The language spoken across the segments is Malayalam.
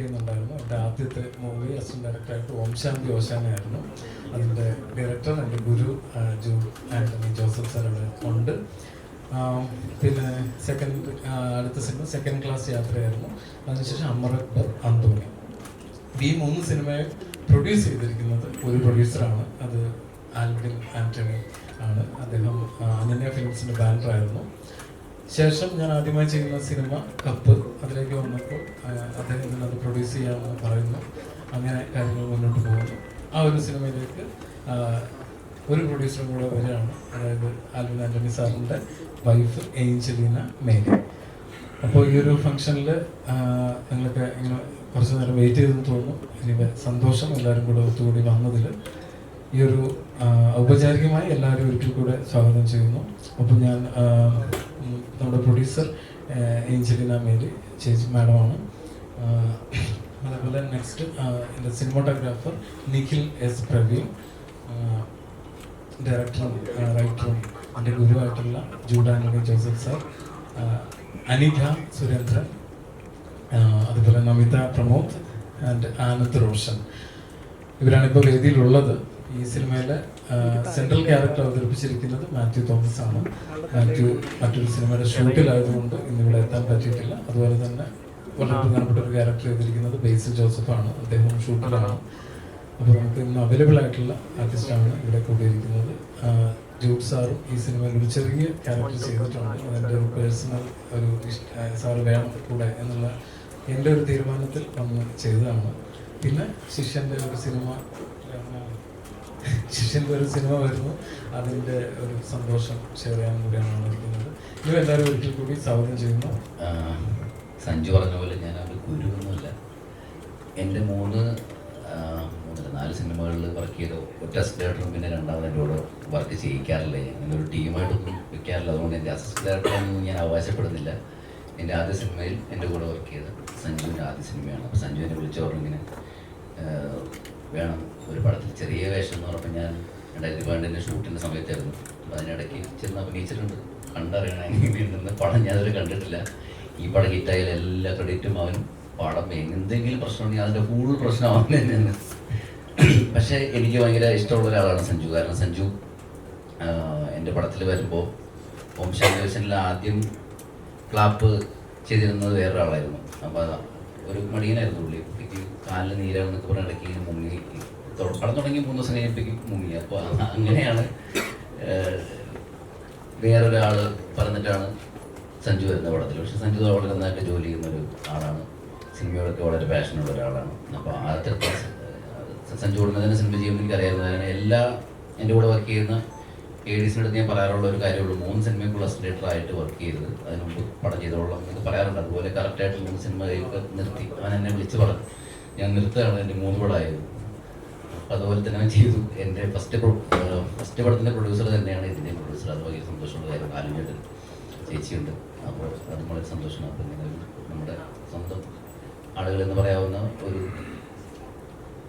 ചെയ്യുന്നുണ്ടായിരുന്നു. എന്റെ ആദ്യത്തെ മൂവി അസിസ്റ്റന്റ് ഡയറക്ടറായിട്ട് ഓം ശാന്തി ഓശാനായിരുന്നു അതിന്റെ ഡയറക്ടർ എന്റെ ഗുരു ജൂ ആന്റണി ജോസഫ് സാർ അവിടെ ഉണ്ട്. പിന്നെ സെക്കൻഡ് അടുത്ത സിനിമ സെക്കൻഡ് ക്ലാസ് യാത്രയായിരുന്നു. അതിനുശേഷം അമർ അക്ബർ അന്തോണി. ഈ മൂന്ന് സിനിമയെ പ്രൊഡ്യൂസ് ചെയ്തിരിക്കുന്നത് ഒരു പ്രൊഡ്യൂസറാണ് അത് ആൽബിൻ ആന്റണി ആണ്. അദ്ദേഹം അനന്യ ഫിലിംസിന്റെ ബാനറായിരുന്നു ശേഷം ഞാൻ ആദ്യമായി ചെയ്യുന്ന സിനിമ കപ്പ് അതിലേക്ക് വന്നപ്പോൾ അദ്ദേഹത്തിന് അത് പ്രൊഡ്യൂസ് ചെയ്യാമെന്ന് പറയുന്നു. അങ്ങനെ കാര്യങ്ങൾ മുന്നോട്ട് പോകുന്നു. ആ ഒരു സിനിമയിലേക്ക് ഒരു പ്രൊഡ്യൂസറും കൂടെ വരികയാണ്. അതായത് ആൽവിൻ ആന്റണി സാറിന്റെ വൈഫ് ഏഞ്ചലീന മേരി. അപ്പോൾ ഈ ഒരു ഫംഗ്ഷനിൽ നിങ്ങളൊക്കെ ഇങ്ങനെ കുറച്ച് നേരം വെയിറ്റ് ചെയ്തെന്ന് തോന്നുന്നു. ഇനി സന്തോഷം എല്ലാവരും കൂടെ ഒത്തുകൂടി വന്നതിൽ. ഈ ഒരു ഔപചാരികമായി എല്ലാവരും ഒരിക്കൽ കൂടെ സ്വാഗതം ചെയ്യുന്നു. അപ്പോൾ ഞാൻ നമ്മുടെ പ്രൊഡ്യൂസർ ഏഞ്ചലിന മേരി ചേച്ചി മാഡമാണ്. അതേപോലെ നെക്സ്റ്റ് എന്റെ സിനിമോട്ടോഗ്രാഫർ നിഖിൽ എസ് പ്രവീൺ ഡയറക്ടറും റൈറ്ററും എന്റെ ഗുരുവായിട്ടുള്ള ജൂഡാനിക ജോസഫ് സാർ അനിത സുരേന്ദ്രൻ അതുപോലെ നമിത പ്രമോദ് ആൻഡ് ആനന്ദ് റോഷൻ. ഇവരാണ് ഇപ്പോൾ വേദിയിലുള്ളത്. ഈ സിനിമയിലെ സെൻട്രൽ ക്യാരക്ടർ അവതരിപ്പിച്ചിരിക്കുന്നത് മാത്യു തോമസ് ആണ് മാത്യു മറ്റൊരു സിനിമയുടെ ഷൂട്ടിലായതുകൊണ്ട് ഇന്നിവിടെ എത്താൻ പറ്റിയിട്ടില്ല. അതുപോലെ തന്നെ വളരെ പ്രധാനപ്പെട്ട ഒരു ക്യാരക്ടർ ചെയ്തിരിക്കുന്നത് ബേസിൽ ജോസഫ് ആണ് അദ്ദേഹം ഷൂട്ടിലാണ്. അപ്പോൾ നമുക്ക് ഇന്ന് അവൈലബിൾ ആയിട്ടുള്ള ആർട്ടിസ്റ്റാണ് ഇവിടെ കൂടിയിരിക്കുന്നത്. ജൂബ് സാറും ഈ സിനിമയിൽ ഒരു ചെറിയ ക്യാരക്ടർ ചെയ്തിട്ടുണ്ട്. അതിന്റെ ഒരു പേഴ്സണൽ ഒരു ഇഷ്ട സാറ് വേണം കൂടെ എന്നുള്ള എന്റെ ഒരു തീരുമാനത്തിൽ വന്ന് ചെയ്തതാണ്. പിന്നെ ശിഷ്യന്റെ ഒരു സിനിമ ശിഷ്യന്റെ ഒരു സിനിമ വരുന്നു. അതിന്റെ ഒരു സന്തോഷം ഷെയർ ചെയ്യാൻ കൂടിയാണ് വന്നിരിക്കുന്നത്. ഇനി എല്ലാവരും ഒരിക്കൽ കൂടി സ്വാഗതം ചെയ്യുന്നു. സഞ്ജു പറഞ്ഞ പോലെ ഞാൻ ഒരു ഗുരുവൊന്നുമില്ല എന്റെ മൂന്ന് മൂന്ന് നാല് സിനിമകളിൽ വർക്ക് ചെയ്തോ ഒറ്റ അസിസ്റ്റേറ്ററും പിന്നെ രണ്ടാമത് എന്റെ കൂടെ വർക്ക് ചെയ്യിക്കാറില്ല. അങ്ങനെ ഒരു ടീമായിട്ടൊന്നും വെക്കാറില്ല. അതുകൊണ്ട് എന്റെ അസിസ്റ്റന്റ് ഡയറക്ടറൊന്നും ഞാൻ അവകാശപ്പെടുന്നില്ല. എന്റെ ആദ്യ സിനിമയിൽ എന്റെ കൂടെ വർക്ക് ചെയ്ത സഞ്ജുവിന്റെ ആദ്യ സിനിമയാണ്. അപ്പോൾ സഞ്ജുവിനെ വിളിച്ചവർ ഇങ്ങനെ വേണം ഒരു പടത്തിൽ ചെറിയ വേഷം എന്ന് പറഞ്ഞപ്പോൾ ഞാൻ രണ്ടായിരത്തി പന്ത്രണ്ടിന്റെ ഷൂട്ടിന്റെ സമയത്തായിരുന്നു. അപ്പോൾ അതിനിടയ്ക്ക് ചെന്ന് അഭിനയിച്ചിട്ടുണ്ട് കണ്ടറിയണം പടം ഞാനൊരു കണ്ടിട്ടില്ല. ഈ പടം ഹിറ്റായാൽ എല്ലാ ക്രെഡിറ്റും അവൻ പടം എന്തെങ്കിലും പ്രശ്നമുണ്ടെങ്കിൽ അതിന്റെ ഫുൾ പ്രശ്നം അവൻ തന്നെയാണ്. പക്ഷേ എനിക്ക് ഭയങ്കര ഇഷ്ടമുള്ള ഒരാളാണ് സഞ്ജു. കാരണം സഞ്ജു എന്റെ പടത്തിൽ വരുമ്പോൾ ഓം ശാന്തി ആദ്യം ക്ലാപ്പ് ചെയ്തിരുന്നത് വേറൊരാളായിരുന്നു. അപ്പോൾ ഒരു മടിയനായിരുന്നു പുള്ളി. കാലിൽ നീരാണെന്നൊക്കെ പറഞ്ഞ ഇടയ്ക്ക് മുങ്ങി പടം തുടങ്ങി മൂന്ന് ദിവസം കഴിഞ്ഞപ്പോഴേക്കും മുങ്ങി. അപ്പോൾ അങ്ങനെയാണ് വേറൊരാൾ പറഞ്ഞിട്ടാണ് സഞ്ജു വരുന്ന പടത്തിൽ പക്ഷെ സഞ്ജു വളരെ നന്നായിട്ട് ജോലി ചെയ്യുന്ന ഒരു ആളാണ്. സിനിമയോടൊക്കെ വളരെ പാഷനുള്ള ഒരാളാണ്. അപ്പോൾ ആദ്യത്തെ സഞ്ജു ഉടനെ സിനിമ ചെയ്യുമ്പോൾ അറിയാവുന്ന എല്ലാ എന്റെ കൂടെ വർക്ക് ചെയ്യുന്ന എ ഡി സിനടുത്ത് ഞാൻ പറയാറുള്ള ഒരു കാര്യമുള്ളൂ മൂന്ന് സിനിമയും പ്ലസ് ഡേറ്റർ ആയിട്ട് വർക്ക് ചെയ്തത്. അതിന് മുമ്പ് പടം ചെയ്തോളാം എന്നൊക്കെ പറയാറുണ്ട്. അതുപോലെ കറക്റ്റായിട്ട് മൂന്ന് സിനിമ നിർത്തി. അവൻ എന്നെ വിളിച്ച് പറഞ്ഞു. ഞാൻ നിർത്തുകയാണ് എന്റെ മൂന്ന് പടമായത് അതുപോലെ തന്നെ ചെയ്തു. എന്റെ ഫസ്റ്റ് ഫസ്റ്റ് പടത്തിന്റെ പ്രൊഡ്യൂസർ തന്നെയാണ് ഇതിന്റെ പ്രൊഡ്യൂസർ അത് വലിയ സന്തോഷമുള്ള കാര്യം. ആലുചേട്ടൻ ചേച്ചിയുണ്ട്. അപ്പോൾ അത് വളരെ സന്തോഷമാണ്. അപ്പോൾ ഇങ്ങനെ നമ്മുടെ സ്വന്തം ആളുകൾ എന്ന് പറയാവുന്ന ഒരു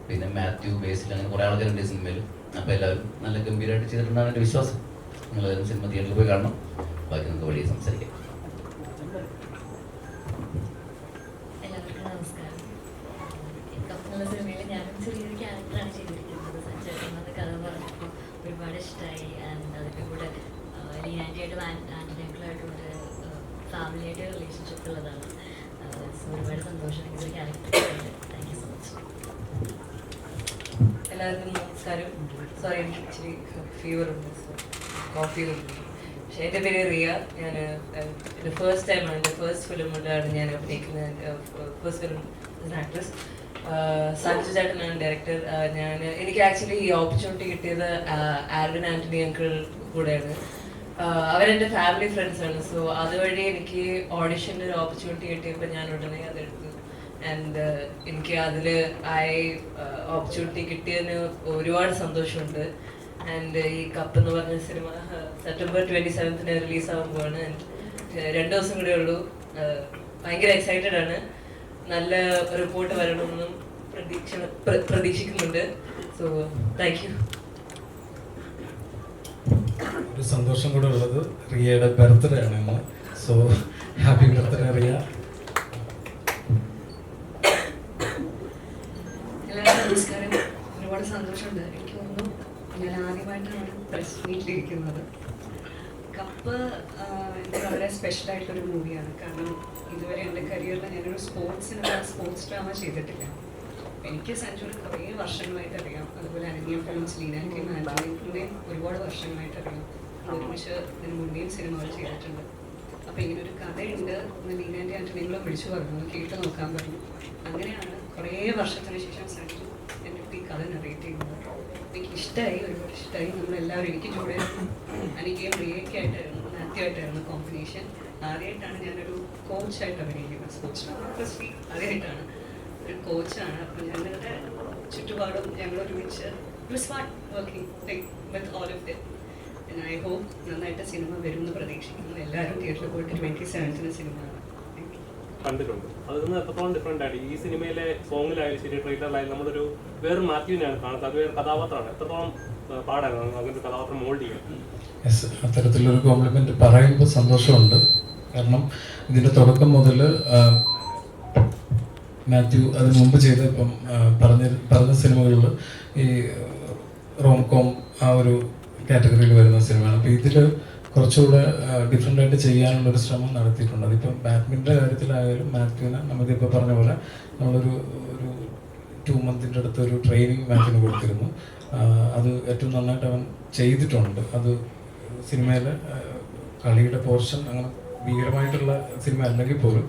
പിന്നെ മാത്യു ബേസിൽ അങ്ങനെ കുറേ ആൾക്കാരുണ്ട് ഈ സിനിമയിൽ. അപ്പോൾ എല്ലാവരും നല്ല ഗംഭീരമായിട്ട് ചെയ്തിട്ടുണ്ടാകുന്ന എന്റെ വിശ്വാസം. നിങ്ങളെല്ലാവരും സിനിമ തിയേറ്ററിൽ പോയി കാണണം. ബാക്കി നമുക്ക് വഴിയെ സംസാരിക്കാം എല്ലാവർക്കും നമസ്കാരം കപ്പുള്ള സിനിമയിൽ ഞാനും ചെറിയൊരു ക്യാരക്ടറാണ് ചെയ്തിരിക്കുന്നത് സഞ്ചേട്ടൻ കഥ പറഞ്ഞപ്പോൾ ഒരുപാട് ഇഷ്ടമായി ആൻഡ് അതിന്റെ കൂടെ ലീനാന്റിയായിട്ട് ആന്റിനേക്കളായിട്ട് ഒരു ഫാമിലിയായിട്ട് റിലേഷൻഷിപ്പ് ഉള്ളതാണ്. ഒരുപാട് സന്തോഷം എനിക്ക് ഒരു character thank you so much എല്ലാവർക്കും നമസ്കാരം. സോറി എനിക്ക് ഇച്ചിരി ഫീവർ ഉണ്ട് പക്ഷേ എന്റെ പേര് റിയ. ഞാൻ എന്റെ ഫസ്റ്റ് ടൈമാണ് എന്റെ ഫസ്റ്റ് ഫിലിമിലാണ് ഞാൻ അഭിനയിക്കുന്നത്. ഫസ്റ്റ് ഫിലിം ആക്ട്രസ് സഞ്ജു ചേട്ടനാണ് ഡയറക്ടർ ഞാൻ എനിക്ക് ആക്ച്വലി ഈ ഓപ്പർച്യൂണിറ്റി കിട്ടിയത് ആൽവിൻ ആന്റണി അങ്കിൾ കൂടെയാണ്. ആഹ് അവരെന്റെ ഫാമിലി ഫ്രണ്ട്സ് ആണ്. സോ അതുവഴി എനിക്ക് ഓഡിഷന്റെ ഒരു ഓപ്പർച്യൂണിറ്റി കിട്ടിയപ്പോൾ ഞാൻ ഉടനെ അതെടുത്തു. ആൻഡ് എനിക്ക് അതിൽ ആ ഓപ്പർച്യൂണിറ്റി കിട്ടിയതിന് ഒരുപാട് സന്തോഷമുണ്ട്. ആൻഡ് ഈ കപ്പ് എന്ന് പറഞ്ഞ സിനിമ സെപ്റ്റംബർ ട്വന്റി സെവൻത്തിന് റിലീസ് ആകുമ്പോഴാണ് രണ്ട് ദിവസം കൂടെ ഉള്ളൂ. ഭയങ്കര എക്സൈറ്റഡ് ആണ്. നല്ല റിപ്പോർട്ട് വരണമെന്നും പ്രതീക്ഷ പ്ര- പ്രതീക്ഷിക്കുന്നുണ്ട്. സോ താങ്ക് യു ഒരു സന്തോഷം കൂടെ ഉള്ളത് റിയയുടെ ബർത്ത്ഡേ ആണ് ഇന്ന്. So happy birthday Riya. നമസ്കാരം. കപ്പ് സ്പെഷ്യൽ ആയിട്ടൊരു മൂവിയാണ് കാരണം ഇതുവരെ എന്റെ കരിയറിൽ ഞാനൊരു സ്പോർട്സിന് സ്പോർട്സ് ഡ്രാമ ചെയ്തിട്ടില്ല. എനിക്ക് സഞ്ജുവിന് കുറേ വർഷങ്ങളായിട്ട് അറിയാം. അതുപോലെ ഫിലിംസ് ലീനാന്റെയും ആന്റണിയുടെയും ഒരുപാട് വർഷങ്ങളായിട്ട് അറിയാം. ഒരുമിച്ച് ഇതിന് മുന്നേയും സിനിമകൾ ചെയ്തിട്ടുണ്ട്. അപ്പോൾ ഇങ്ങനൊരു കഥയുണ്ട് എന്ന് ലീനാന്റെ ആന്റണികളെ വിളിച്ചു പറഞ്ഞു. കേട്ട് നോക്കാൻ പറഞ്ഞു. അങ്ങനെയാണ് കുറേ വർഷത്തിന് ശേഷം സഞ്ജു എന്റെ അടുത്ത് ഈ കഥ നറേറ്റ് ചെയ്യുന്നത്. എനിക്ക് ഇഷ്ടമായി ഒരുപാട് ഇഷ്ടമായി നമ്മളെല്ലാവരും എനിക്ക് ചൂട് അനിക്കയും റിയയ്ക്ക് ആയിട്ടായിരുന്നു ആദ്യമായിട്ടായിരുന്നു കോമ്പിനേഷൻ ആദ്യമായിട്ടാണ് ഞാനൊരു കോച്ചായിട്ട് അഭിനയിക്കുന്നത്. സ്പോർട്സ് ആദ്യമായിട്ടാണ്. ഒരു കോച്ചാണ് അപ്പം ഞങ്ങളുടെ ചുറ്റുപാടും ഞങ്ങൾ ഒരുമിച്ച് ഒരു smart working with all of them I hope നന്നായിട്ട് സിനിമ വരുമെന്ന് പ്രതീക്ഷിക്കുന്നു. എല്ലാവരും തിയേറ്ററിൽ പോയിട്ട് ട്വന്റി സെവൻത്തിന് സിനിമ കാണാം. കണ്ടിട്ടുണ്ട്. അതിൽ നിന്ന് എത്രത്തോളം ഡിഫറെന്റ് ആയിട്ട് ഈ സിനിമയിലെ സോങ്ങിലായാലും ശരി ട്രെയിലറിലായാലും നമ്മളൊരു വേറെ മാത്യുവിനെയാണ് കാണുന്നത്. അത് വേറെ കഥാപാത്രമാണ്. എത്രത്തോളം പാടാണ് അങ്ങനെ കഥാപാത്രം മോൾഡ് ചെയ്യാൻ? യെസ് അത്തരത്തിലൊരു കോംപ്ലിമെന്റ് പറയുമ്പോൾ സന്തോഷമുണ്ട്. കാരണം ഇതിന്റെ തുടക്കം മുതൽ മാത്യു അതിന് മുമ്പ് ചെയ്ത ഇപ്പം പറഞ്ഞ പറഞ്ഞ സിനിമകളിൽ ഈ റോം കോം ആ ഒരു കാറ്റഗറിയിൽ വരുന്ന സിനിമയാണ്. അപ്പോൾ ഇതിൽ കുറച്ചുകൂടെ ഡിഫറെന്റ് ആയിട്ട് ചെയ്യാനുള്ള ഒരു ശ്രമം നടത്തിയിട്ടുണ്ട്. അതിപ്പം ബാഡ്മിന്റെ കാര്യത്തിലായാലും മാത്യുവിന് നമുക്കിപ്പോൾ പറഞ്ഞ പോലെ നമ്മളൊരു ഒരു ടു മന്തിന്റെ അടുത്ത് ഒരു ട്രെയിനിങ് മാത്യുവിന് കൊടുത്തിരുന്നു. അത് ഏറ്റവും നന്നായിട്ട് അവൻ ചെയ്തിട്ടുണ്ട്. അത് സിനിമയിലെ കളിയുടെ പോർഷൻ അങ്ങനെ ഭീകരമായിട്ടുള്ള സിനിമ അല്ലെങ്കിൽ പോലും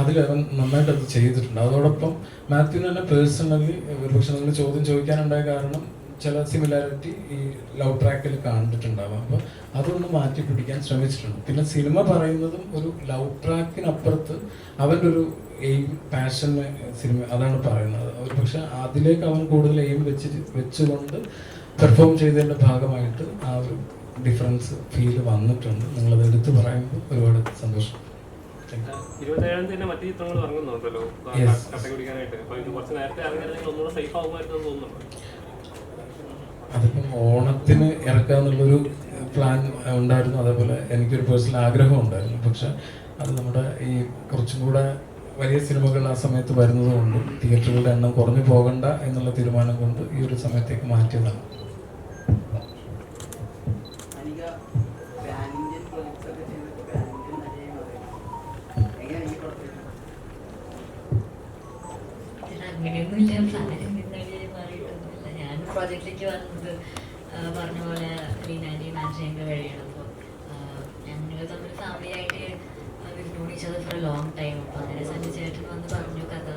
അതിൽ അവൻ നന്നായിട്ട് അത് ചെയ്തിട്ടുണ്ട്. അതോടൊപ്പം മാത്യുവിന് തന്നെ പേഴ്സണലി ഒരുപക്ഷെ നിങ്ങൾ ചോദ്യം ചോദിക്കാനുണ്ടായ കാരണം ചില സിമിലാരിറ്റി ഈ ലവ് ട്രാക്കിൽ കണ്ടിട്ടുണ്ടാവാം. അപ്പോൾ അതൊന്ന് മാറ്റി പിടിക്കാൻ ശ്രമിച്ചിട്ടുണ്ട്. പിന്നെ സിനിമ പറയുന്നതും ഒരു ലവ് ട്രാക്കിനപ്പുറത്ത് അവന്റെ ഒരു എയിം പാഷൻ സിനിമ അതാണ് പറയുന്നത്. ഒരു പക്ഷെ അതിലേക്ക് അവൻ കൂടുതൽ എയിം വെച്ച് വെച്ചുകൊണ്ട് പെർഫോം ചെയ്തതിന്റെ ഭാഗമായിട്ട് ആ ഒരു ഡിഫറൻസ് ഫീൽ വന്നിട്ടുണ്ട്. നിങ്ങളത് എടുത്തു പറയുമ്പോൾ ഒരുപാട് സന്തോഷം. ഇരുപത്തേഴാം തന്നെ മറ്റു ചിത്രങ്ങൾ ഇറങ്ങുന്നുണ്ടല്ലോ. കട്ട അപ്പൊ ഇത് കുറച്ച് നേരത്തെ ഇറങ്ങിയിരുന്നെങ്കിൽ ഒന്നുകൂടെ സേഫ് ആകുമായിരുന്നു തോന്നുന്നുണ്ട്? അതിപ്പം ഓണത്തിന് ഇറക്കാന്നുള്ളൊരു പ്ലാൻ ഉണ്ടായിരുന്നു. അതേപോലെ എനിക്കൊരു പേഴ്സണൽ ആഗ്രഹം ഉണ്ടായിരുന്നു. പക്ഷെ അത് നമ്മുടെ ഈ കുറച്ചും കൂടെ വലിയ സിനിമകൾ ആ സമയത്ത് വരുന്നത് കൊണ്ടും തിയേറ്ററുകളുടെ എണ്ണം കുറഞ്ഞു പോകണ്ട എന്നുള്ള തീരുമാനം കൊണ്ട് ഈ ഒരു സമയത്തേക്ക് മാറ്റിയതാണ്. അനിക പ്രോജക്റ്റിലേക്ക് വന്നത് പറഞ്ഞ പോലെ ലീനാന്റെയും ആൻഡ്രേന്റെ വഴിയാണ്. അപ്പോൾ ഞങ്ങൾ തമ്മിൽ ഫാമിലി ആയിട്ട് വിട്ടുപിടിച്ചത് ഫോർ എ ലോങ് ടൈം അപ്പോൾ അങ്ങനെ സഞ്ജയ് ചേട്ടൻ വന്ന് പറഞ്ഞു കഥ.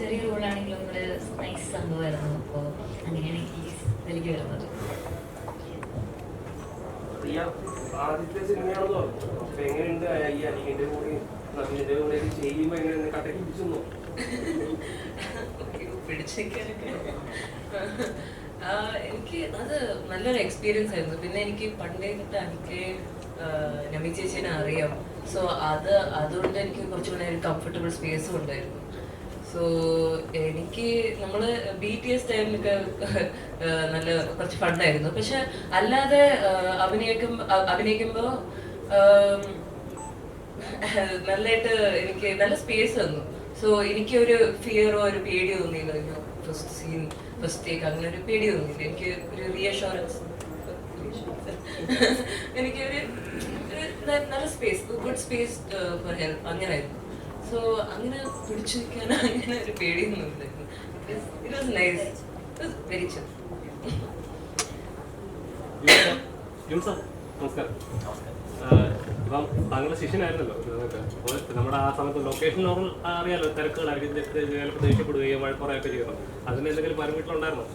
ചെറിയ റോളാണെങ്കിലും ഒരു നൈസ് സംഭവമായിരുന്നു. അപ്പോൾ അങ്ങനെയാണ് എനിക്ക് ഇതിലേക്ക് വരുന്നത്. ആദ്യത്തെ സിനിമയാണെന്ന് പറഞ്ഞു അപ്പോൾ എങ്ങനെയുണ്ട് ഈ അനിയന്റെ കൂടെ? എനിക്ക് അത് നല്ലൊരു എക്സ്പീരിയൻസ് ആയിരുന്നു. പിന്നെ എനിക്ക് പണ്ടേ തൊട്ട് എനിക്ക് നമി ചേച്ചീനെ അറിയാം. സോ അത് അതുകൊണ്ട് എനിക്ക് കുറച്ചുകൂടെ ഒരു കംഫർട്ടബിൾ സ്പേസും ഉണ്ടായിരുന്നു. സോ എനിക്ക് നമ്മൾ ബി ടി എസ് ടൈമിലൊക്കെ നല്ല കുറച്ച് ഫണ്ടായിരുന്നു പക്ഷെ അല്ലാതെ അഭിനയിക്കുമ്പോൾ അഭിനയിക്കും അഭിനയിക്കുമ്പോൾ നല്ലതായിട്ട് എനിക്ക് നല്ല സ്പേസ് തന്നു. സോ എനിക്ക് ഒരു ഫിയറോ ഒരു പേടിയോ തോന്നിയില്ല. ഫസ്റ്റ് സീൻ ഫസ്റ്റ് ടേക്ക് അങ്ങനെ ഒരു പേടി തോന്നിയില്ല. എനിക്ക് ഒരു റീഅഷുറൻസ് എനിക്ക് ഒരു ഒരു നല്ല space good space for help അങ്ങനെയായിരുന്നു സോ അങ്ങനെ പിടിച്ചു നിൽക്കാൻ അങ്ങനെ ഒരു പേടിയൊന്നും ഇല്ലായിരുന്നു it was nice it was very chill നമസ്കാരം. ആ, ഇപ്പം താങ്കളുടെ ശിഷ്യനായിരുന്നല്ലോ. അപ്പോൾ നമ്മുടെ ആ സമയത്ത് ലൊക്കേഷൻ നോർമൽ അറിയാലോ തിരക്കുകളായിരിക്കും ചിലപ്പോൾ ദേഷ്യപ്പെടുകയും വഴക്കുറയൊക്കെ ചെയ്യണം അതിന് എന്തെങ്കിലും പരമിട്ടുണ്ടായിരുന്നോ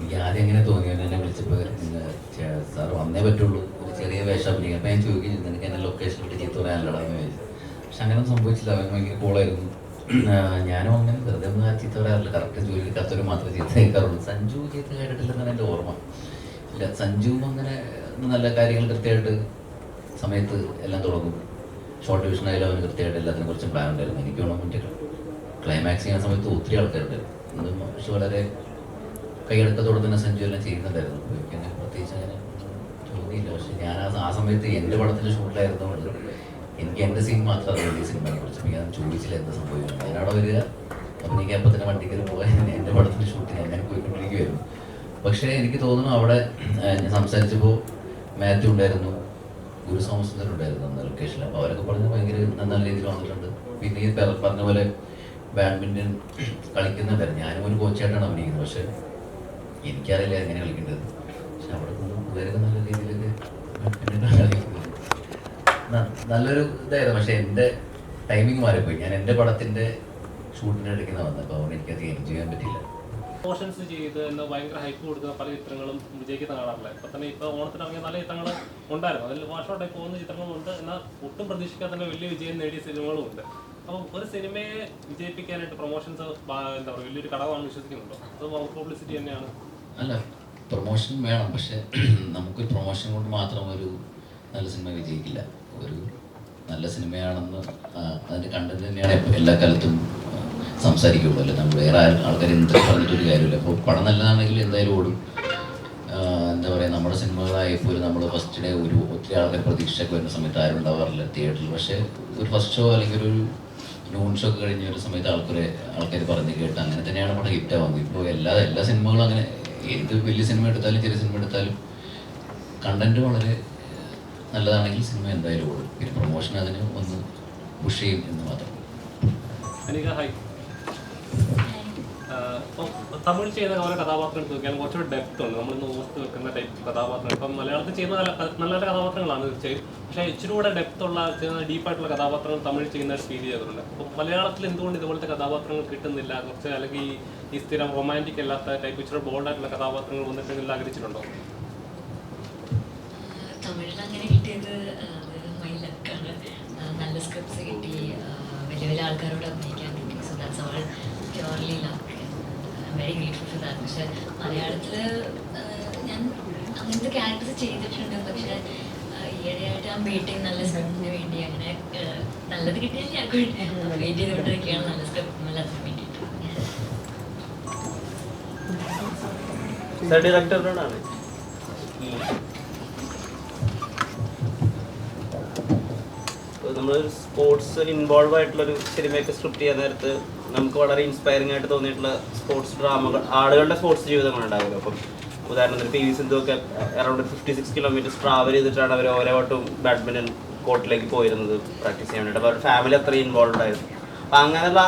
എനിക്ക് ആദ്യം എങ്ങനെ തോന്നി? എന്നെ വിളിച്ചപ്പോൾ സാർ വന്നേ പറ്റുള്ളൂ. ഒരു ചെറിയ വേഷം അഭിനയിക്കാം അപ്പം ഞാൻ ചോദിക്കും നിനക്ക് എന്നെ ലൊക്കേഷൻ വിട്ട് ചീത്ത പറയാനല്ലടാ? എന്ന് പക്ഷെ അങ്ങനെ സംഭവിച്ചില്ല. അവൻ ഭയങ്കര കൂളായിരുന്നു ഞാനും അങ്ങനെ വെറുതെ ഒന്നും ചീത്ത പറയാറില്ല. കറക്റ്റ് ജോലി കത്തൊരു മാത്രമേ ചീത്ത കേൾക്കാറുള്ളൂ സഞ്ജു ചീത്ത കേട്ടിട്ടില്ലെന്നാണ് എന്റെ ഓർമ്മ. ഇല്ല സഞ്ജുവും അങ്ങനെ നല്ല കാര്യങ്ങൾ കൃത്യമായിട്ട് സമയത്ത് എല്ലാം തുടങ്ങും. ഷോർട്ട് ഡിവിഷൻ ആയാലും അവന് കൃത്യമായിട്ട് എല്ലാത്തിനെ കുറിച്ച് പ്ലാൻ ഉണ്ടായിരുന്നു. എനിക്ക് വേണം പറ്റിയിട്ട് ക്ലൈമാക്സ് ചെയ്യുന്ന സമയത്ത് ഒത്തിരി ആൾക്കാരുണ്ടായിരുന്നു അത് പക്ഷെ വളരെ കൈയെടുക്കത്തോടെ തന്നെ സഞ്ജു എല്ലാം ചെയ്യുന്നുണ്ടായിരുന്നു. എനിക്ക് പ്രത്യേകിച്ച് അങ്ങനെ തോന്നിയില്ല. പക്ഷെ ഞാൻ ആ സമയത്ത് എന്റെ പടത്തിന്റെ ഷൂട്ടിലായിരുന്നതുകൊണ്ട് എനിക്ക് എന്റെ സീൻ മാത്രം അറിയാം. ഈ സിനിമയെ കുറിച്ച്. ഞാൻ ചോദിച്ചില്ല എന്താ സംഭവിക്കുന്നത് ഞാനവിടെ വരിക? അഭിനയിക്കാൻ തന്നെ വണ്ടിക്കൽ പോകാൻ എന്റെ പടത്തിന്റെ ഷൂട്ടിന് അങ്ങനെ പോയിക്കൊണ്ടിരിക്കുകയായിരുന്നു പക്ഷേ എനിക്ക് തോന്നുന്നു അവിടെ സംസാരിച്ചപ്പോൾ മാത്യു ഉണ്ടായിരുന്നു. ഗുരു സോമസുന്ദർ ഉണ്ടായിരുന്നു അന്ന് ലൊക്കേഷനിൽ അപ്പോൾ അവരൊക്കെ പറഞ്ഞ് ഭയങ്കര നല്ല രീതിയിൽ വന്നിട്ടുണ്ട്. പിന്നെ ഈ പറഞ്ഞ പോലെ ബാഡ്മിന്റൺ കളിക്കുന്നുണ്ടായിരുന്നു ഞാനും ഒരു കോച്ചായിട്ടാണ് അഭിനയിക്കുന്നത് പക്ഷേ എനിക്കറിയില്ല എങ്ങനെ കളിക്കേണ്ടത്. പക്ഷെ അവിടെ പിള്ളേരൊക്കെ നല്ല രീതിയിലൊക്കെ നല്ലൊരു ഇതായിരുന്നു. പക്ഷെ എന്റെ ടൈമിങ് മാറിപ്പോയി. ഞാൻ എന്റെ പടത്തിന്റെ ഷൂട്ടിന്റെ എടുക്കുന്ന വന്നത് അപ്പോൾ എനിക്കത് എൻജോയ് ചെയ്യാൻ പറ്റില്ല പ്രൊമോഷൻസ് ചെയ്ത് എന്ന് ഭയങ്കര ഹൈപ്പ് കൊടുക്കുന്ന പല ചിത്രങ്ങളും വിജയിക്കുന്ന കാണാറില്ല ഇപ്പൊ തന്നെ ഇപ്പൊ ഓണത്തിനിറങ്ങിയ നല്ല ചിത്രങ്ങൾ ഉണ്ടായിരുന്നു. അതിൽ വാഷൗട്ടായി പോകുന്ന ചിത്രങ്ങളുണ്ട്. എന്നാൽ ഒട്ടും പ്രതീക്ഷിക്കാതെ തന്നെ വലിയ വിജയം നേടിയ സിനിമകളും ഉണ്ട്. അപ്പം ഒരു സിനിമയെ വിജയിപ്പിക്കാനായിട്ട് പ്രൊമോഷൻസ് എന്താ പറയുക വലിയൊരു ഘടകമാണ് വിശ്വസിക്കുന്നുണ്ടോ? അത് പബ്ലിസിറ്റി തന്നെയാണ്? അല്ല പ്രൊമോഷൻ വേണം. പക്ഷെ നമുക്കൊരു പ്രൊമോഷൻ കൊണ്ട് മാത്രം ഒരു നല്ല സിനിമ വിജയിക്കില്ല. ഒരു നല്ല സിനിമയാണെന്ന് അതിന്റെ കണ്ടന്റ് തന്നെയാണ് എല്ലാ കാലത്തും സംസാരിക്കുള്ളൂ അല്ലെ നമ്മൾ വേറെ ആൾക്കാർ എന്ത് പറഞ്ഞിട്ടൊരു കാര്യമില്ല. അപ്പോൾ പടം നല്ലതാണെങ്കിൽ എന്തായാലും ഓടും. എന്താ പറയുക നമ്മുടെ സിനിമകളായപ്പോൾ നമ്മൾ ഫസ്റ്റ് ഡേ ഒരു ഒത്തിരി ആൾക്കാർ പ്രതീക്ഷയൊക്കെ വരുന്ന സമയത്ത് ആരും ഉണ്ടാവാറില്ല തിയേറ്ററിൽ പക്ഷേ ഒരു ഫസ്റ്റ് ഷോ അല്ലെങ്കിൽ ഒരു നോൺ ഷോ ഒക്കെ കഴിഞ്ഞ ഒരു സമയത്ത് ആൾക്കാർ ആൾക്കാർ പറഞ്ഞ് കേട്ട് അങ്ങനെ തന്നെയാണ് പടം ഹിറ്റ് ആവുന്നത്. ഇപ്പോൾ എല്ലാ എല്ലാ സിനിമകളും അങ്ങനെ ഏത് വലിയ സിനിമ എടുത്താലും ചെറിയ സിനിമ എടുത്താലും കണ്ടന്റ് വളരെ നല്ലതാണെങ്കിൽ സിനിമ എന്തായാലും ഓടും. പിന്നെ പ്രൊമോഷൻ അതിന് ഒന്ന് പുഷ് ചെയ്യും എന്ന് മാത്രം. തമിഴ് ചെയ്യുന്ന ഓരോ കഥാപാത്രങ്ങൾ നോക്കിയാലും കുറച്ചുകൂടി ഡെപ്ത് ഉണ്ട്. നമ്മൾ ഓർത്ത് വെക്കുന്ന ടൈപ്പ് കഥാപാത്രങ്ങൾ. ഇപ്പം മലയാളത്തിൽ ചെയ്യുന്ന നല്ല നല്ല കഥാപാത്രങ്ങളാണ് തീർച്ചയായും. പക്ഷേ ഇച്ചിരി കൂടെ ഡെപ്ത് ഉള്ള ഡീപ്പായിട്ടുള്ള കഥാപാത്രങ്ങൾ തമിഴ് ചെയ്യുന്നതായിട്ട് ഫീൽ ചെയ്തിട്ടുണ്ട് അപ്പം മലയാളത്തിൽ എന്തുകൊണ്ട് ഇതുപോലത്തെ കഥാപാത്രങ്ങൾ കിട്ടുന്നില്ല? കുറച്ച് അല്ലെങ്കിൽ ഈ സ്ഥിരം റൊമാന്റിക് അല്ലാത്ത ടൈപ്പ് ഇച്ചിരി ബോൾഡായിട്ടുള്ള കഥാപാത്രങ്ങൾ വന്നിട്ടുണ്ടെങ്കിൽ ആഗ്രഹിച്ചിട്ടുണ്ടോ? തമിഴിൽ അങ്ങനെ നല്ല സ്ക്രിപ്റ്റ്സ് കിട്ടി. വലിയ വലിയ ആൾക്കാരോട് അഭിനയിക്കാൻ കിട്ടി so that's all purely luck very grateful for that പക്ഷെ മലയാളത്തിൽ ഞാൻ അങ്ങനത്തെ ക്യാരക്ടേഴ്സ് ചെയ്തിട്ടുണ്ട്. പക്ഷെ ഈയിടെയായിട്ട് ആ വെയിറ്റിംഗ് നല്ല സ്ക്രിപ്റ്റിന് വേണ്ടി അങ്ങനെ നല്ലത് കിട്ടിയാൽ ഞാൻ വെയിറ്റ് ചെയ്തുകൊണ്ടിരിക്കുകയാണ് നല്ല സ്ക്രിപ്റ്റ് നല്ലതിന് വേണ്ടിയിട്ട്. സർ ഡയറക്ടറിനോടാണ് നമ്മൾ സ്പോർട്സ് ഇൻവോൾവ് ആയിട്ടുള്ള ഒരു സിനിമയൊക്കെ സ്ക്രിപ്റ്റ് ചെയ്യാൻ നേരത്ത് നമുക്ക് വളരെ ഇൻസ്പയറിംഗ് ആയിട്ട് തോന്നിയിട്ടുള്ള സ്പോർട്സ് ഡ്രാമകൾ ആളുകളുടെ സ്പോർട്സ് ജീവിതങ്ങൾ ഉണ്ടാവുമല്ലോ അപ്പം ഉദാഹരണത്തിന് പി വി സിന്ധു ഒക്കെ around fifty six kilometres travel ചെയ്തിട്ടാണ് അവർ ഓരോ വട്ടവും ബാഡ്മിന്റൺ കോർട്ടിലേക്ക് പോയിരുന്നത് പ്രാക്ടീസ് ചെയ്യാൻ വേണ്ടിയിട്ട്. അപ്പോൾ അവരുടെ ഫാമിലി അത്രയും ഇൻവോൾവ് ആയിരുന്നു. അപ്പം അങ്ങനെയുള്ള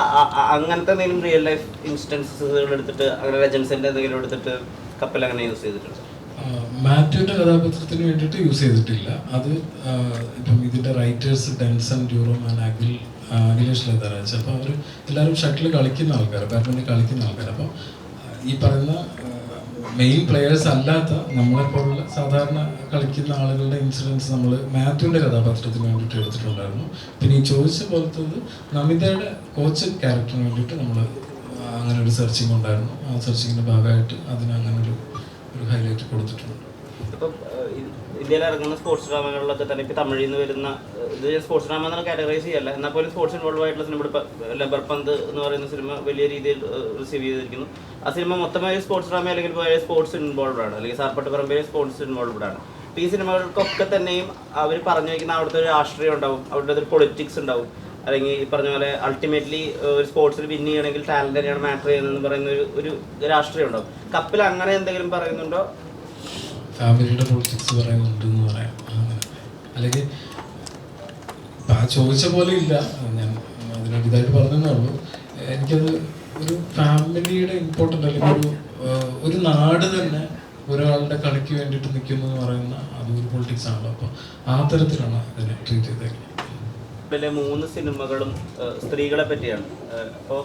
അങ്ങനത്തെ എന്തെങ്കിലും റിയൽ ലൈഫ് ഇൻസ്റ്റൻസസുകൾ എടുത്തിട്ട് അങ്ങനെ ലെജൻസിന്റെ എന്തെങ്കിലും എടുത്തിട്ട് കപ്പൽ അങ്ങനെ യൂസ് ചെയ്തിട്ടുണ്ട്? ആ, മാത്യുവിന്റെ കഥാപാത്രത്തിന് വേണ്ടിയിട്ട് യൂസ് ചെയ്തിട്ടില്ല. അത് ഇപ്പം ഇതിന്റെ റൈറ്റേഴ്സ് ഡെൻസൺ ഡ്യൂറോ ആൻഡ് അഖിൽ അഖിലേഷ് ലതരാജ്. അപ്പോൾ അവർ എല്ലാവരും ഷട്ടിൽ കളിക്കുന്ന ആൾക്കാർ ബാഡ്മിന്റൺ കളിക്കുന്ന ആൾക്കാർ അപ്പോൾ ഈ പറയുന്ന മെയിൻ പ്ലെയേഴ്സ് അല്ലാത്ത നമ്മളെപ്പോലുള്ള സാധാരണ കളിക്കുന്ന ആളുകളുടെ ഇൻസിഡൻസ് നമ്മൾ മാത്യുവിന്റെ കഥാപാത്രത്തിന് വേണ്ടിയിട്ട് എടുത്തിട്ടുണ്ടായിരുന്നു. പിന്നെ ഈ ചോദിച്ച പോലത്തത് നമിതയുടെ കോച്ച് ക്യാരക്ടറിന് വേണ്ടിയിട്ട് നമ്മൾ അങ്ങനെ ഒരു സെർച്ചിങ് ഉണ്ടായിരുന്നു. ആ സെർച്ചിങ്ങിന്റെ ഭാഗമായിട്ട് അതിന് അങ്ങനെ ഒരു ഒരു ഹൈലൈറ്റ് കൊടുത്തിട്ടുണ്ട്. ഇപ്പം ഇന്ത്യയിൽ ഇറങ്ങുന്ന സ്പോർട്സ് ഡ്രാമകളിലൊക്കെ തന്നെ ഇപ്പം തമിഴിൽ നിന്ന് വരുന്ന ഇത് സ്പോർട്സ് ഡ്രാമ എന്നുള്ള കാറ്റഗറൈസ് ചെയ്യല്ല. എന്നാൽ പോലും സ്പോർട്സ് ഇൻവോൾവ് ആയിട്ടുള്ള സിനിമ ഇപ്പോൾ ലബർ പന്ത് എന്ന് പറയുന്ന സിനിമ വലിയ രീതിയിൽ റിസീവ് ചെയ്തിരിക്കുന്നു. ആ സിനിമ മൊത്തമായി സ്പോർട്സ് ഡ്രാമ അല്ലെങ്കിൽ സ്പോർട്സ് ഇൻവോൾവ് ആണ്. അല്ലെങ്കിൽ സാർപ്പട്ട് പറമ്പിലെ സ്പോർട്സ് ഇൻവോൾവ് ആണ്. ഈ സിനിമകൾക്കൊക്കെ തന്നെയും അവർ പറഞ്ഞു വയ്ക്കുന്ന അവിടുത്തെ ഒരു രാഷ്ട്രീയം ഉണ്ടാവും. അവിടുത്തെ ഒരു പൊളിറ്റിക്സ് ഉണ്ടാവും. അല്ലെങ്കിൽ ഈ പറഞ്ഞ പോലെ അൾട്ടിമേറ്റ്ലി ഒരു സ്പോർട്സിൽ വിൻ ചെയ്യണമെങ്കിൽ ടാലന്റ് തന്നെയാണ് മാറ്റർ ചെയ്യുന്നതെന്ന് പറയുന്ന ഒരു ഒരു രാഷ്ട്രീയം ഉണ്ടാവും. കപ്പിൽ അങ്ങനെ എന്തെങ്കിലും പറയുന്നുണ്ടോ? ഫാമിലിയുടെ പൊളിറ്റിക്സ് പറയുന്നുണ്ട് എന്ന് പറയാം അല്ലെങ്കിൽ ചോദിച്ച പോലെ ഇല്ല. ഞാൻ അതിനൊരു ഇതായിട്ട് പറഞ്ഞതേ ഉള്ളൂ. എനിക്കത് ഒരു ഫാമിലിയുടെ ഇമ്പോർട്ടന്റ് അല്ലെങ്കിൽ ഒരു ഒരു നാട് തന്നെ ഒരാളുടെ കളിക്ക് വേണ്ടിയിട്ട് നിൽക്കുന്നു എന്ന് പറയുന്ന അത് ഒരു പൊളിറ്റിക്സ് ആണല്ലോ. അപ്പോൾ ആ തരത്തിലാണ് അതിനെ ട്രീറ്റ് ചെയ്തേക്കുന്നത്. ഇതിലെ മൂന്ന് സിനിമകളും സ്ത്രീകളെ പറ്റിയാണ്. അപ്പോൾ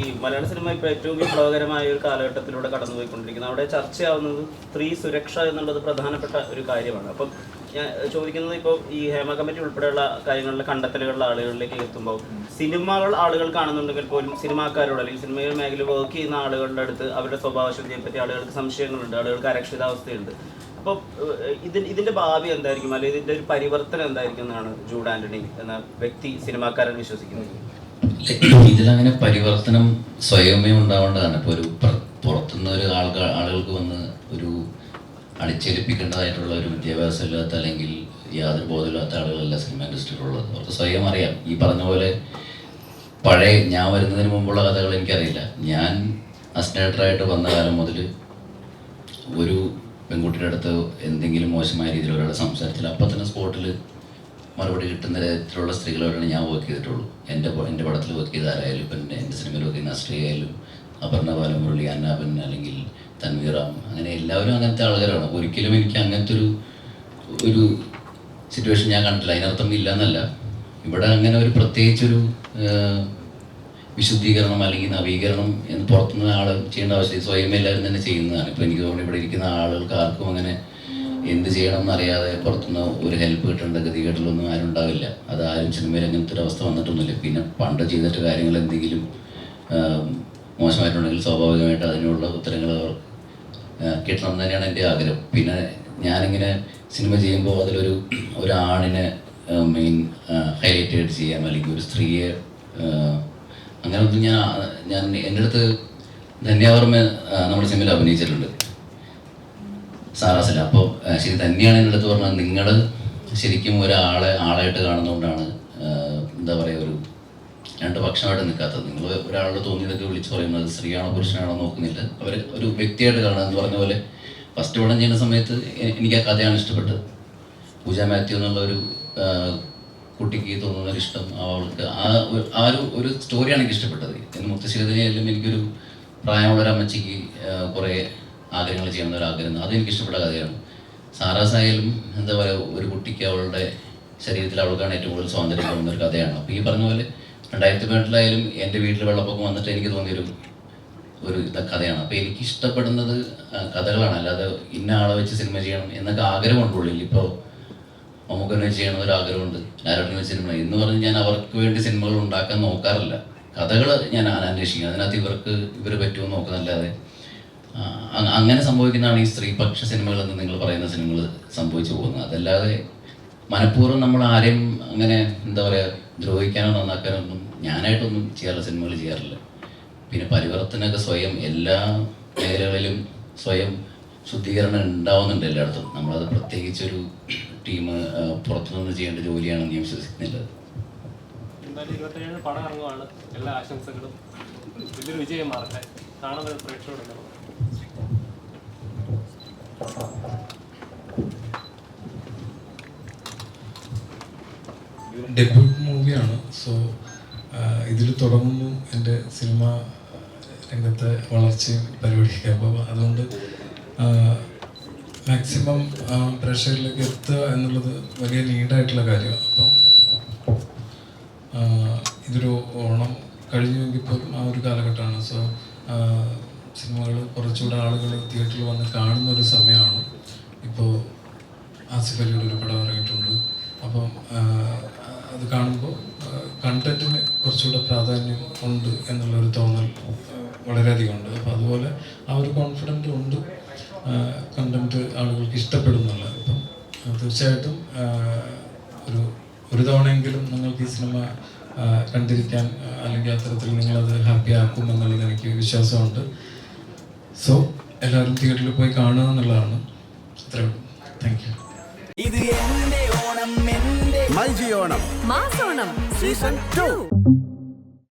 ഈ മലയാള സിനിമ ഇപ്പോൾ ഏറ്റവും വിപ്ലവകരമായ ഒരു കാലഘട്ടത്തിലൂടെ കടന്നുപോയിക്കൊണ്ടിരിക്കുന്നത് അവിടെ ചർച്ചയാവുന്നത് സ്ത്രീ സുരക്ഷ എന്നുള്ളത് പ്രധാനപ്പെട്ട ഒരു കാര്യമാണ്. അപ്പം ഞാൻ ചോദിക്കുന്നത് ഇപ്പോൾ ഈ ഹേമ കമ്മിറ്റി ഉൾപ്പെടെയുള്ള കാര്യങ്ങളിലെ കണ്ടെത്തലുകളുടെ ആളുകളിലേക്ക് എത്തുമ്പോൾ സിനിമകൾ ആളുകൾ കാണുന്നുണ്ടെങ്കിൽ പോലും സിനിമാക്കാരോട് അല്ലെങ്കിൽ സിനിമയിൽ മേഖല വർക്ക് ചെയ്യുന്ന ആളുകളുടെ അടുത്ത് അവരുടെ സ്വഭാവശുദ്ധിയെ പറ്റി ആളുകൾക്ക് സംശയങ്ങളുണ്ട് ആളുകൾക്ക് അരക്ഷിതാവസ്ഥയുണ്ട്. അപ്പോൾ ഇതിൽ ഇതിന്റെ ഭാവി എന്തായിരിക്കും? അല്ലെങ്കിൽ ഇതിന്റെ ഒരു പരിവർത്തനം എന്തായിരിക്കും എന്നാണ് ജൂഡ് ആന്റണി എന്ന വ്യക്തി സിനിമാക്കാരൻ വിശ്വസിക്കുന്നത്? ഇതിലങ്ങനെ പരിവർത്തനം സ്വയമേ ഉണ്ടാവേണ്ടതാണ്. ഇപ്പോൾ ഒരു പുറത്തുനിന്ന് ഒരു ആൾക്കാർ ആളുകൾക്ക് വന്ന് ഒരു അടിച്ചേൽപ്പിക്കേണ്ടതായിട്ടുള്ള ഒരു വിദ്യാഭ്യാസം ഇല്ലാത്ത അല്ലെങ്കിൽ യാതൊരു ബോധമില്ലാത്ത ആളുകളല്ല സിനിമ ഇൻഡസ്ട്രിയിലുള്ളത്. അവർക്ക് സ്വയം അറിയാം. ഈ പറഞ്ഞ പോലെ പഴയ ഞാൻ വരുന്നതിന് മുമ്പുള്ള കഥകൾ എനിക്കറിയില്ല. ഞാൻ അസിസ്റ്റേറ്ററായിട്ട് വന്ന കാലം മുതൽ ഒരു പെൺകുട്ടിയുടെ അടുത്ത് എന്തെങ്കിലും മോശമായ രീതിയിൽ ഒരാൾ സംസാരിച്ചാൽ അപ്പം തന്നെ സ്പോട്ടിൽ മറുപടി കിട്ടുന്ന തരത്തിലുള്ള സ്ത്രീകളോടാണ് ഞാൻ വർക്ക് ചെയ്തിട്ടുള്ളൂ. എന്റെ എന്റെ പടത്തിൽ വർക്ക് ചെയ്ത ആരായാലും ഇപ്പം എന്റെ സിനിമയിൽ വർക്ക് ചെയ്യുന്ന സ്ത്രീ ആയാലും അപർണ ബാലമുരളി അന്നാപൻ അല്ലെങ്കിൽ തൻവീറാം അങ്ങനെ എല്ലാവരും അങ്ങനത്തെ ആൾക്കാരാണ്. ഒരിക്കലും എനിക്ക് അങ്ങനത്തെ ഒരു ഒരു സിറ്റുവേഷൻ ഞാൻ കണ്ടിട്ടില്ല. അതിനർത്ഥം ഇല്ല എന്നല്ല. ഇവിടെ അങ്ങനെ ഒരു പ്രത്യേകിച്ചൊരു വിശുദ്ധീകരണം അല്ലെങ്കിൽ നവീകരണം എന്ന് പുറത്തുനിന്ന് ആൾ ചെയ്യേണ്ട ആവശ്യം സ്വയം എല്ലാവരും തന്നെ ചെയ്യുന്നതാണ്. ഇപ്പോൾ എനിക്ക് തോന്നുന്നു ഇവിടെ ഇരിക്കുന്ന ആളുകൾക്ക് ആർക്കും അങ്ങനെ എന്ത് ചെയ്യണം എന്നറിയാതെ പുറത്തുനിന്ന് ഒരു ഹെൽപ്പ് കിട്ടേണ്ട ഗതികേട്ടിലൊന്നും ആരും ഉണ്ടാവില്ല. അത് ആരും സിനിമയിൽ അങ്ങനത്തെ ഒരു അവസ്ഥ വന്നിട്ടൊന്നുമില്ല. പിന്നെ പണ്ട് ചെയ്തിട്ട് കാര്യങ്ങൾ എന്തെങ്കിലും മോശമായിട്ടുണ്ടെങ്കിൽ സ്വാഭാവികമായിട്ട് അതിനുള്ള ഉത്തരങ്ങൾ അവർ കിട്ടണം എന്ന് തന്നെയാണ് എന്റെ ആഗ്രഹം. പിന്നെ ഞാനിങ്ങനെ സിനിമ ചെയ്യുമ്പോൾ അതിലൊരു ഒരു ആണിനെ മെയിൻ ഹൈലൈറ്റ് ചെയ്യാം അല്ലെങ്കിൽ ഒരു സ്ത്രീയെ അങ്ങനെ ഒന്നും ഞാൻ ഞാൻ എന്റെ അടുത്ത് ധന്യാവർമ്മ നമ്മുടെ സിനിമയിൽ അഭിനയിച്ചിട്ടുണ്ട്. സാറാസിൽ അപ്പോൾ ശരി തന്നെയാണ് എന്റെ അടുത്ത് പറഞ്ഞത്. നിങ്ങൾ ശരിക്കും ഒരാളെ ആളായിട്ട് കാണുന്നതുകൊണ്ടാണ് എന്താ പറയുക ഒരു രണ്ട് പക്ഷമായിട്ട് നിൽക്കാത്തത് നിങ്ങൾ ഒരാളുടെ തോന്നിയതൊക്കെ വിളിച്ചു പറയുന്നത് സ്ത്രീയാണോ പുരുഷനാണോ നോക്കുന്നില്ല. അവർ ഒരു വ്യക്തിയായിട്ട് കാണുക എന്ന് പറഞ്ഞ പോലെ ഫസ്റ്റ് പടം ചെയ്യുന്ന സമയത്ത് എനിക്ക് ആ കഥയാണ് ഇഷ്ടപ്പെട്ടത്. പൂജ മാത്യു എന്നുള്ള ഒരു കുട്ടിക്ക് തോന്നുന്ന ഇഷ്ടം അവൾക്ക്. ആ ആ ഒരു ഒരു സ്റ്റോറിയാണ് എനിക്ക് ഇഷ്ടപ്പെട്ടത്. എന്ന് മുത്തശ്ശേരിയായാലും എനിക്കൊരു പ്രായമുള്ള ഒരു അമ്മച്ചിക്ക് കുറേ ആഗ്രഹങ്ങൾ ചെയ്യുന്ന ഒരു ആഗ്രഹം അത് എനിക്ക് ഇഷ്ടപ്പെട്ട കഥയാണ്. സാറാസായാലും എന്താ പറയുക ഒരു കുട്ടിക്ക് അവളുടെ ശരീരത്തിൽ അവൾക്കാണ് ഏറ്റവും കൂടുതൽ സ്വാതന്ത്ര്യം തോന്നുന്ന ഒരു കഥയാണ്. അപ്പോൾ ഈ പറഞ്ഞ പോലെ രണ്ടായിരത്തി പതിനെട്ടിലായാലും എന്റെ വീട്ടിൽ വെള്ളപ്പൊക്കം വന്നിട്ട് എനിക്ക് തോന്നിയൊരു ഒരു കഥയാണ്. അപ്പോൾ എനിക്ക് ഇഷ്ടപ്പെടുന്നത് കഥകളാണ്. അല്ലാതെ ഇന്ന ആളെ വെച്ച് സിനിമ ചെയ്യണം എന്നൊക്കെ ആഗ്രഹമുണ്ട് ഇപ്പോൾ മമ്മൂക്കനെ ചെയ്യണം ഒരു ആഗ്രഹമുണ്ട് നാരോട്ടിനെ സിനിമ. എന്ന് പറഞ്ഞ് ഞാൻ അവർക്ക് വേണ്ടി സിനിമകൾ ഉണ്ടാക്കാൻ നോക്കാറില്ല. കഥകൾ ഞാൻ അന്വേഷിക്കും. അതിനകത്ത് ഇവർക്ക് ഇവർ പറ്റുമോ നോക്കുന്നല്ലാതെ. അങ്ങനെ സംഭവിക്കുന്നതാണ് ഈ സ്ത്രീപക്ഷ സിനിമകൾ എന്ന് നിങ്ങൾ പറയുന്ന സിനിമകൾ സംഭവിച്ചു പോകുന്നത്. അതല്ലാതെ മനഃപൂർവം നമ്മൾ ആരെയും അങ്ങനെ എന്താ പറയുക ദ്രോഹിക്കാനോ നന്നാക്കാനോ ഒന്നും ഞാനായിട്ടൊന്നും ചെയ്യാറില്ല സിനിമകൾ ചെയ്യാറില്ല. പിന്നെ പരിവർത്തനമൊക്കെ സ്വയം എല്ലാ മേഖലകളിലും സ്വയം ശുദ്ധീകരണം ഉണ്ടാവുന്നുണ്ട് എല്ലായിടത്തും. നമ്മളത് പ്രത്യേകിച്ചൊരു ടീം പുറത്തുനിന്ന് ചെയ്യേണ്ട ജോലിയാണെന്ന് ഞാൻ വിശ്വസിക്കുന്നില്ല. എന്തായാലും ഇരുപത്തേഴിന് പടം ഇറങ്ങുവാണ്. എല്ലാ ആശംസകളും. വലിയൊരു വിജയം മാറട്ടെ. കാണുന്ന പ്രേക്ഷകരുണ്ടല്ലോ ഡെബ്യൂട്ട് മൂവിയാണ്. സോ ഇതിൽ തുടങ്ങുന്നു എന്റെ സിനിമ രംഗത്തെ വളർച്ചയും പരിപാടിയൊക്കെ. അപ്പോൾ അതുകൊണ്ട് മാക്സിമം പ്രേക്ഷകരിലേക്ക് എത്തുക എന്നുള്ളത് വലിയ നീഡായിട്ടുള്ള കാര്യമാണ് അപ്പം ഇതൊരു ഓണം കഴിഞ്ഞുവെങ്കിൽ പോലും ആ ഒരു കാലഘട്ടമാണ്. സോ സിനിമകൾ കുറച്ചുകൂടെ ആളുകൾ തിയേറ്ററിൽ വന്ന് കാണുന്ന ഒരു സമയമാണ്. ഇപ്പോൾ ആസിഫ് അലിയുടെ ഒരു പടം ഇറങ്ങിയിട്ടുണ്ട്. അപ്പം അത് കാണുമ്പോൾ കണ്ടന്റിന് കുറച്ചുകൂടെ പ്രാധാന്യം ഉണ്ട് എന്നുള്ളൊരു തോന്നൽ വളരെയധികം ഉണ്ട്. അപ്പോൾ അതുപോലെ ആ ഒരു കോൺഫിഡന്റ് ഉണ്ട് കണ്ടന്റ് ആളുകൾക്ക് ഇഷ്ടപ്പെടുന്നുള്ള അപ്പം തീർച്ചയായിട്ടും ഒരു ഒരു തവണയെങ്കിലും നിങ്ങൾക്ക് ഈ സിനിമ കണ്ടിരിക്കാൻ അല്ലെങ്കിൽ അത്തരത്തിൽ നിങ്ങളത് ഹാപ്പി ആക്കും എന്നുള്ളത് എനിക്ക് വിശ്വാസമുണ്ട്. സോ എല്ലാവരും തിയേറ്ററിൽ പോയി കാണുക എന്നുള്ളതാണ്. അത്രേ ഉള്ളൂ. താങ്ക് യു ഇത് എന്റെ ഓണം എന്റെ മൈജി ഓണം. മാസോണം. Season two